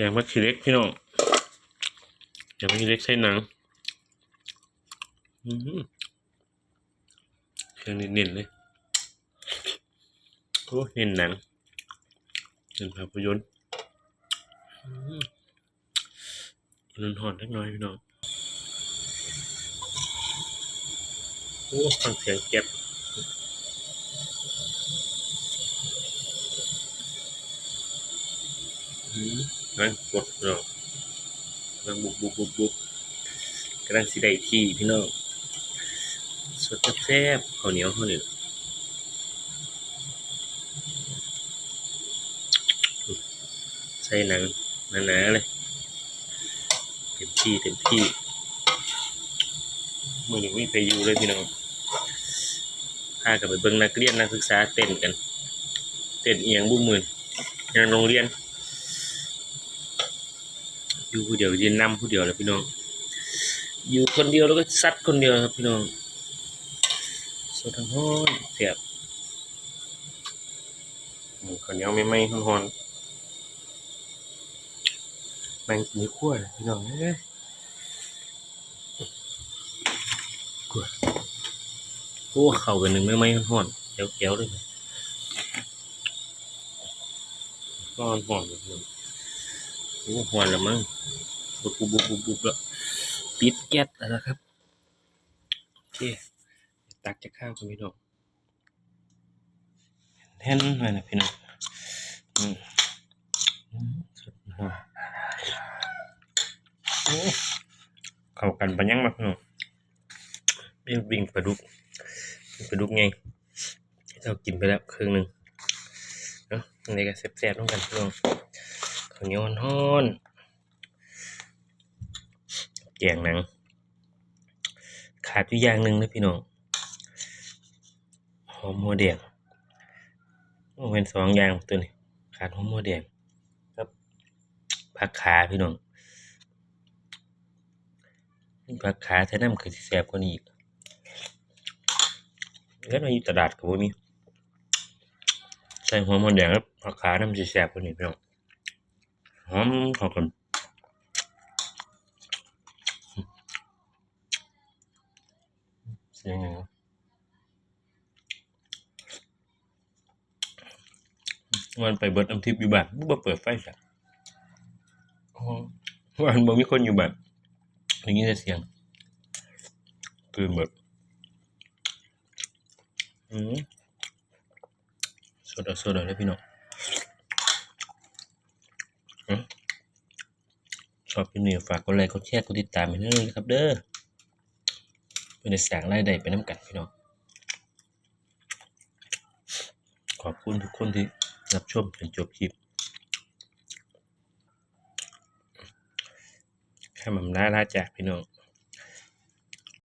กงมะขีเล็กพี่น้องแกงมะขีเล็กใส่หนังเครื่องเน้นๆเลยโอ้เน้นหนังเน้นภาพยนตร์อืมมันหอนเล็กน้อยพี่น้องโอ้ฟังเสียงเก็บ อืม นั่งกดเนาะนั่งบุกบุกบุกบุกกำลังสิได้ที่พี่น้องสดแซ่บข้าวเหนียวข้าวเหนียวใส่หนังหนาๆเลย เต็มที่เต็มที่มือหนึ่งไม่ไปอยู่เลยพี่น้องพากันไปเบิ่งนักเรียนนักศึกษาเต้นกัน เต้นเอียงบุ้มมือนงานโรงเรียน อยู่ผู้เดียวยืนนำผู้เดียวเลยพี่น้อง อยู่คนเดียวแล้วก็ซัดคนเดียวครับพี่น้องสดทั้งห้อนเสียบหมูข้าวเหนียวไม่ไหม้ๆฮ้อนๆแมงกินขั้วเลยพี่น้องเอ้ยขั้วโอ้เข่ากันหนึ่งไม่ไหม้ๆฮ้อนๆแก้วๆเลยร้อนหอนเลยพี่น้อง โอ้หอนล้วมั้งบุบบุบบุบบุบแล้วปิดแก๊สนะครับ โอเค ตักจะข้าวกันพี่น้องแท่นไปนะพี่น้องอืมอืมสุดหอมโอ้เข้ากันปะยังมากพี่น้องวิ่งวิ่งปลาดุกปลาดุกไงเรากินไปแล้วครึ่งหนึ่งเนาะอันนี้ก็แซ่บๆต้องกันพี่น้อ ข้าวเหนียวฮ้อนๆแกงหนัง ขาดอยู่อย่างหนึ่งนะพี่น้องหอมหัวแดงโอเป็นสองอย่างตัวนี้ ขาดหอมหัวแดงครับผักขาพี่น้องผักขาแท้น้ำคือสิแซ่บกว่านี้อีกแล้วมาอยู่ตลาดก็บ่มีใส่หอมหัวแดงแล้วผักขาน้ำสิแซ่บกว่านี้พี่น้อง หอมเข้ากันเสียงอย่างวันไปเบิดน้ำทิพย์อยู่บ้านบ่เปิดไฟสักวันบ่มีคนอยู่บ้านได้ยินแต่เสียงตื่นเบิดอืมโซดาโซดาเลยพี่น้องอืมช อบคลิปนี้ฝากกดไลค์กดแชร์กดติดตามให้ด้วยนะครับ เด้อเพื่อได้สร้างรายได้ไปน้ำกันพี่น้องขอบคุณทุกคนที่รับชมจนจบคลิปแค่หม่ำลาลาจากพี่น้อง